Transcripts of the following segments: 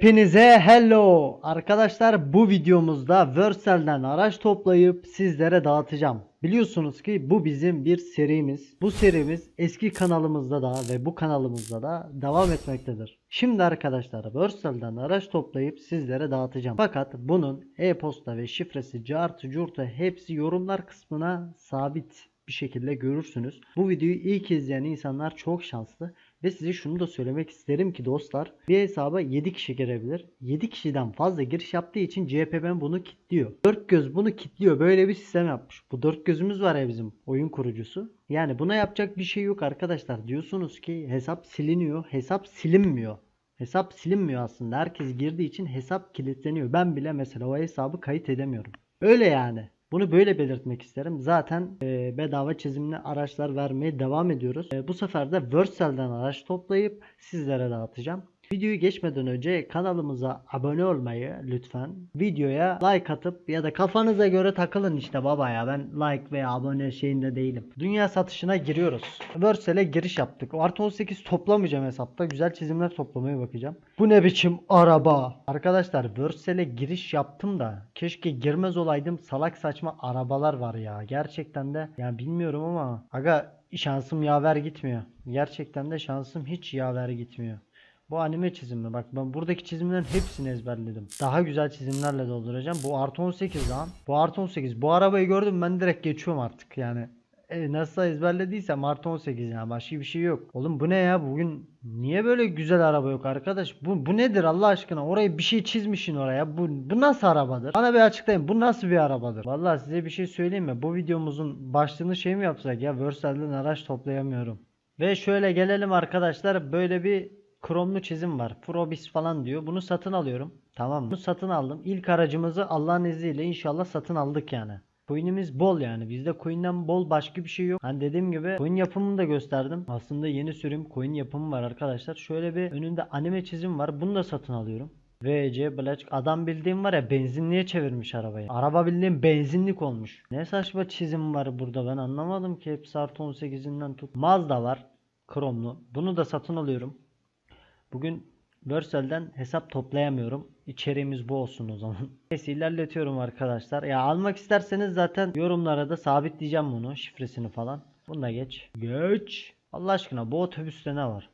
Hepinize hello. Arkadaşlar bu videomuzda Versal'den araç toplayıp sizlere dağıtacağım. Biliyorsunuz ki bu bizim bir serimiz. Bu serimiz eski kanalımızda da ve bu kanalımızda da devam etmektedir. Şimdi arkadaşlar Versal'den araç toplayıp sizlere dağıtacağım. Fakat bunun e-posta ve şifresi cartı curtu hepsi yorumlar kısmına sabit bir şekilde görürsünüz. Bu videoyu ilk izleyen insanlar çok şanslı. Ve size şunu da söylemek isterim ki dostlar bir hesaba 7 kişi girebilir. 7 kişiden fazla giriş yaptığı için CHPBN bunu kilitliyor. 4 göz bunu kilitliyor. Böyle bir sistem yapmış. Bu 4 gözümüz var ya bizim oyun kurucusu. Yani buna yapacak bir şey yok arkadaşlar. Diyorsunuz ki hesap siliniyor. Hesap silinmiyor. Hesap silinmiyor aslında. Herkes girdiği için hesap kilitleniyor. Ben bile mesela o hesabı kayıt edemiyorum. Öyle yani. Bunu böyle belirtmek isterim. Zaten e, bedava çizimli araçlar vermeye devam ediyoruz. E, bu sefer de Versal'den araç toplayıp sizlere dağıtacağım. Videoyu geçmeden önce kanalımıza abone olmayı lütfen. Videoya like atıp ya da kafanıza göre takılın işte baba ya. Ben like veya abone şeyinde değilim. Dünya satışına giriyoruz. Versal'e giriş yaptık. Artı 18 toplamayacağım hesapta. Güzel çizimler toplamaya bakacağım. Bu ne biçim araba? Arkadaşlar Versal'e giriş yaptım da keşke girmez olaydım. Salak saçma arabalar var ya. Gerçekten de yani bilmiyorum ama aga şansım yaver gitmiyor. Gerçekten de şansım hiç yaver gitmiyor. Bu anime çizimi bak ben buradaki çizimlerin hepsini ezberledim. Daha güzel çizimlerle dolduracağım. Bu artı 18 lan. Bu artı 18. Bu arabayı gördüm ben direkt geçiyorum artık yani. E, nasıl ezberlediysem artı 18 yani başka bir şey yok. Oğlum bu ne ya bugün niye böyle güzel araba yok arkadaş? Bu, bu nedir Allah aşkına? Oraya bir şey çizmişsin oraya. Bu, bu nasıl arabadır? Bana bir açıklayın. Bu nasıl bir arabadır? Vallahi size bir şey söyleyeyim mi? Bu videomuzun başlığını şey mi yapsak ya? Versal'den araç toplayamıyorum. Ve şöyle gelelim arkadaşlar. Böyle bir kromlu çizim var. Probis falan diyor. Bunu satın alıyorum. Tamam mı? Bunu satın aldım. İlk aracımızı Allah'ın izniyle inşallah satın aldık yani. Coin'imiz bol yani. Bizde coin'den bol başka bir şey yok. Hani dediğim gibi coin yapımını da gösterdim. Aslında yeni sürüm coin yapımı var arkadaşlar. Şöyle bir önünde anime çizim var. Bunu da satın alıyorum. VC Black adam bildiğim var ya benzinliğe çevirmiş arabayı. Araba bildiğim benzinlik olmuş. Ne saçma çizim var burada ben anlamadım ki hepsi artı 18'inden tut. Mazda var. Kromlu. Bunu da satın alıyorum. Bugün Versal'den hesap toplayamıyorum. İçeriğimiz bu olsun o zaman. Neyse ilerletiyorum arkadaşlar. Ya almak isterseniz zaten yorumlara da sabitleyeceğim bunu. Şifresini falan. Bunu da geç. Geç. Allah aşkına bu otobüste ne var?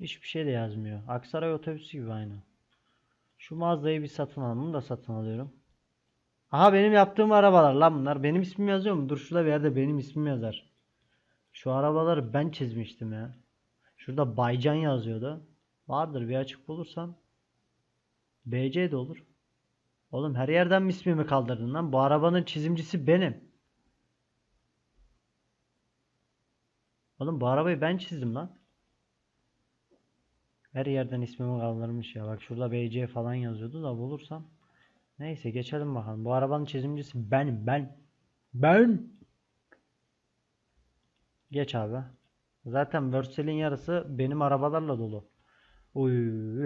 Hiçbir şey de yazmıyor. Aksaray otobüsü gibi aynı. Şu mağazayı bir satın alalım. Bunu da satın alıyorum. Aha benim yaptığım arabalar lan bunlar. Benim ismim yazıyor mu? Dur şurada bir yerde benim ismim yazar. Şu arabaları ben çizmiştim ya. Şurada Baycan yazıyordu. Vardır bir açık bulursan. BC de olur. Oğlum her yerden mi ismimi kaldırdın lan? Bu arabanın çizimcisi benim. Oğlum bu arabayı ben çizdim lan. Her yerden ismimi kaldırmış ya. Bak şurada BC falan yazıyordu da bulursam. Neyse geçelim bakalım. Bu arabanın çizimcisi benim. Ben. Ben. Geç abi. Zaten Versal'in yarısı benim arabalarla dolu. Uy,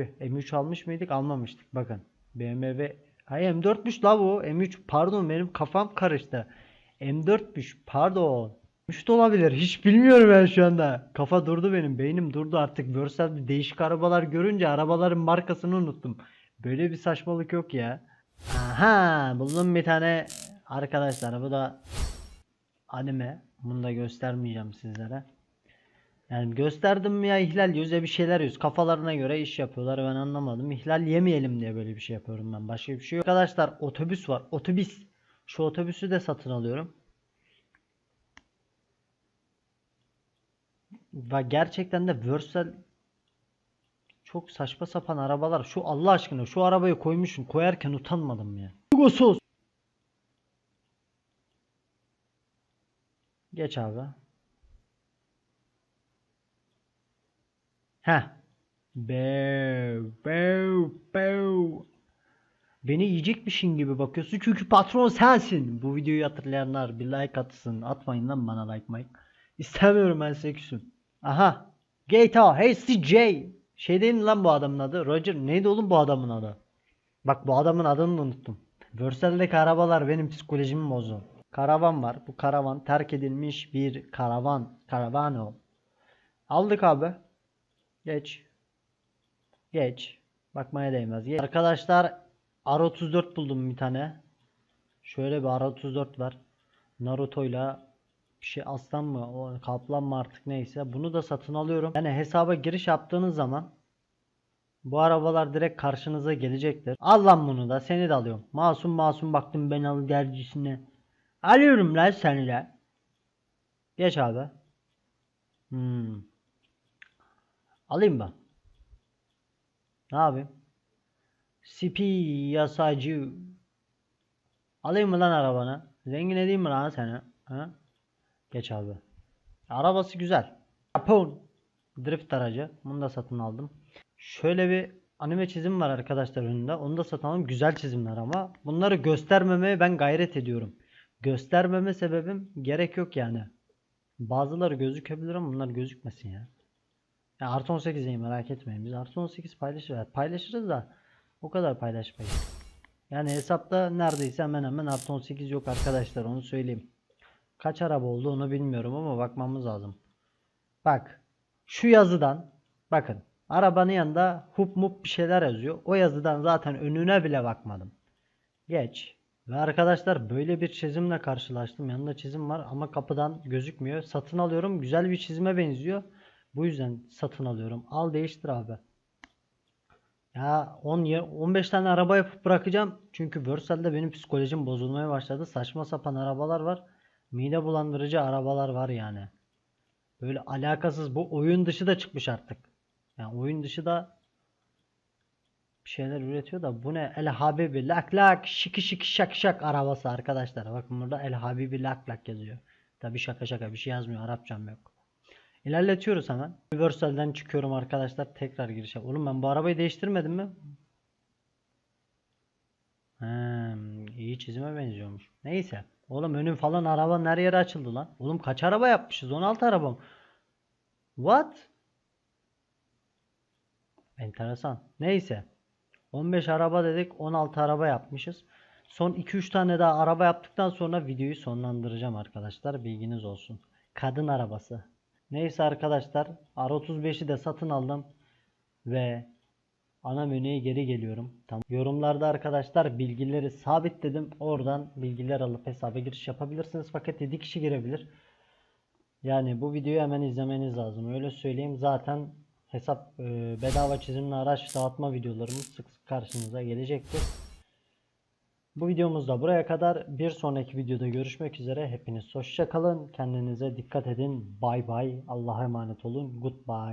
M3 almış mıydık? Almamıştık. Bakın. BMW Ay M4'müş la bu. M3 pardon benim kafam karıştı. M4'müş pardon. M3 de olabilir. Hiç bilmiyorum ben şu anda. Kafa durdu benim. Beynim durdu artık. Versal'de değişik arabalar görünce arabaların markasını unuttum. Böyle bir saçmalık yok ya. Aha buldum bir tane arkadaşlar. Bu da anime. Bunu da göstermeyeceğim sizlere. Yani gösterdim mi ya ihlal yüze bir şeyler yüz. Kafalarına göre iş yapıyorlar ben anlamadım. İhlal yemeyelim diye böyle bir şey yapıyorum ben. Başka bir şey yok. Arkadaşlar otobüs var. Otobüs. Şu otobüsü de satın alıyorum. Ve gerçekten de Versal çok saçma sapan arabalar. Şu Allah aşkına şu arabayı koymuşum. Koyarken utanmadım ya. Egosuz. Geç abi. Heh. Bev, bev, bev. Beni yiyecekmişin gibi bakıyorsun çünkü patron sensin. Bu videoyu hatırlayanlar bir like atsın. Atmayın lan bana like mike. İstemiyorum ben size küsüm. Aha. GTA HCJ. Şey değil lan bu adamın adı? Roger. Neydi oğlum bu adamın adı? Bak bu adamın adını unuttum. Versal'deki arabalar benim psikolojimi bozdu. Karavan var. Bu karavan terk edilmiş bir karavan. Karavano. Aldık abi. Geç. Geç. Bakmaya değmez. Ye- Arkadaşlar R34 buldum bir tane. Şöyle bir R34 var. Naruto'yla bir şey aslan mı o kaplan mı artık neyse bunu da satın alıyorum. Yani hesaba giriş yaptığınız zaman bu arabalar direkt karşınıza gelecektir. Al lan bunu da seni de alıyorum. Masum masum baktım ben al dercisine. Alıyorum lan seni de. Geç abi. Hmm. Alayım ben. Ne yapayım? Sipi yasacı. Alayım mı lan arabanı? Zengin edeyim mi lan seni? Ha? Geç abi. Arabası güzel. Japon. Drift aracı. Bunu da satın aldım. Şöyle bir anime çizim var arkadaşlar önünde. Onu da satın aldım. Güzel çizimler ama. Bunları göstermemeye ben gayret ediyorum. Göstermeme sebebim gerek yok yani. Bazıları gözükebilir ama bunlar gözükmesin ya. Ya artı 18'deyim merak etmeyin. Biz artı 18 paylaşırız. Paylaşırız da o kadar paylaşmayız. Yani hesapta neredeyse hemen hemen artı 18 yok arkadaşlar onu söyleyeyim. Kaç araba oldu onu bilmiyorum ama bakmamız lazım. Bak şu yazıdan bakın arabanın yanında hup mup bir şeyler yazıyor. O yazıdan zaten önüne bile bakmadım. Geç. Ve arkadaşlar böyle bir çizimle karşılaştım. Yanında çizim var ama kapıdan gözükmüyor. Satın alıyorum. Güzel bir çizime benziyor. Bu yüzden satın alıyorum. Al değiştir abi. Ya 10 ya- 15 tane araba yapıp bırakacağım. Çünkü Versal'de benim psikolojim bozulmaya başladı. Saçma sapan arabalar var. Mide bulandırıcı arabalar var yani. Böyle alakasız bu oyun dışı da çıkmış artık. Yani oyun dışı da bir şeyler üretiyor da bu ne? El Habibi lak lak şiki şiki şak şak arabası arkadaşlar. Bakın burada El Habibi lak lak yazıyor. Tabi şaka şaka bir şey yazmıyor. Arapçam yok. İlerletiyoruz hemen. Universal'den çıkıyorum arkadaşlar. Tekrar girişe. Oğlum ben bu arabayı değiştirmedim mi? Hmm, iyi çizime benziyormuş. Neyse. Oğlum önüm falan arabanın her yeri açıldı lan. Oğlum kaç araba yapmışız? 16 araba mı? What? Enteresan. Neyse. 15 araba dedik. 16 araba yapmışız. Son 2-3 tane daha araba yaptıktan sonra videoyu sonlandıracağım arkadaşlar. Bilginiz olsun. Kadın arabası. Neyse arkadaşlar. R35'i de satın aldım. Ve ana menüye geri geliyorum. Tamam. Yorumlarda arkadaşlar bilgileri sabitledim. Oradan bilgiler alıp hesaba giriş yapabilirsiniz. Fakat 7 kişi girebilir. Yani bu videoyu hemen izlemeniz lazım. Öyle söyleyeyim. Zaten hesap e, bedava çizimli araç dağıtma videolarımız sık sık karşınıza gelecektir. Bu videomuz da buraya kadar. Bir sonraki videoda görüşmek üzere. Hepiniz hoşça kalın. Kendinize dikkat edin. Bay bay. Allah'a emanet olun. Goodbye.